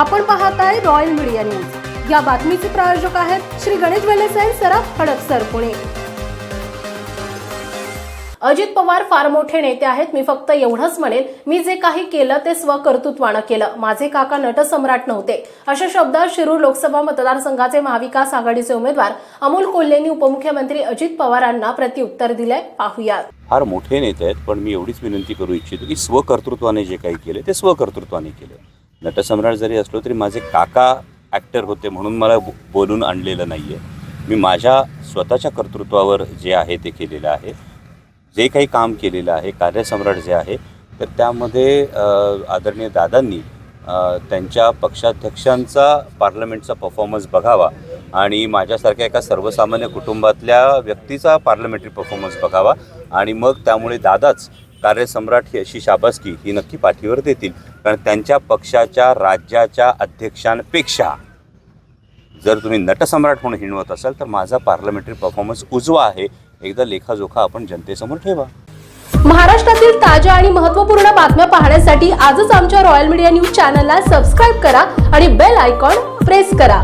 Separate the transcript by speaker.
Speaker 1: आपण पाहत आहे रॉयल मीडिया न्यूज या बातमीचे प्रायोजक आहेत श्री गणेश वेलेसाई सराफ हडपसर पुणे. अजित पवार फार मोठे नेते आहेत मी फक्त एवढंच म्हणेल मी जे काही केलं ते स्वकर्तृत्वानं केलं. माझे काका नटसम्राट नव्हते. अशा शब्दात शिरूर लोकसभा मतदारसंघाचे महाविकास आघाडीचे उमेदवार अमोल कोल्हेंनी उपमुख्यमंत्री अजित पवारांना प्रत्युत्तर दिलंय. पाहुयात.
Speaker 2: फार मोठे नेते आहेत पण मी एवढीच विनंती करू इच्छितो की स्वकर्तृत्वाने जे काही केले ते स्वकर्तृत्वाने केले. नटसम्राट जरी असलो तरी माझे काका ॲक्टर होते म्हणून मला बो- बोलून आणलेलं नाही आहे मी माझ्या स्वतःच्या कर्तृत्वावर जे आहे ते केलेलं आहे. जे काही काम केलेलं आहे कार्यसम्राट जे आहे तर त्यामध्ये आदरणीय दादांनी त्यांच्या पक्षाध्यक्षांचा पार्लमेंटचा परफॉर्मन्स बघावा आणि माझ्यासारख्या एका सर्वसामान्य कुटुंबातल्या व्यक्तीचा पार्लमेंटरी परफॉर्मन्स बघावा आणि मग त्यामुळे दादाच कार्यसम्राट ही अशी शाबासकी ही नक्की पाठीवर देतील. कारण त्यांच्या पक्षाच्या राज्याच्या अध्यक्षांपेक्षा जर तुम्ही नटसम्राट म्हणून हिणवत असाल तर माझा पार्लमेंटरी परफॉर्मन्स उजवा आहे. एकदा लेखाजोखा आपण जनतेसमोर ठेवा.
Speaker 1: महाराष्ट्रातील ताज्या आणि महत्त्वपूर्ण बातम्या पाहण्यासाठी आजच आमच्या रॉयल मीडिया न्यूज चॅनलला सबस्क्राईब करा आणि बेल आयकॉन प्रेस करा.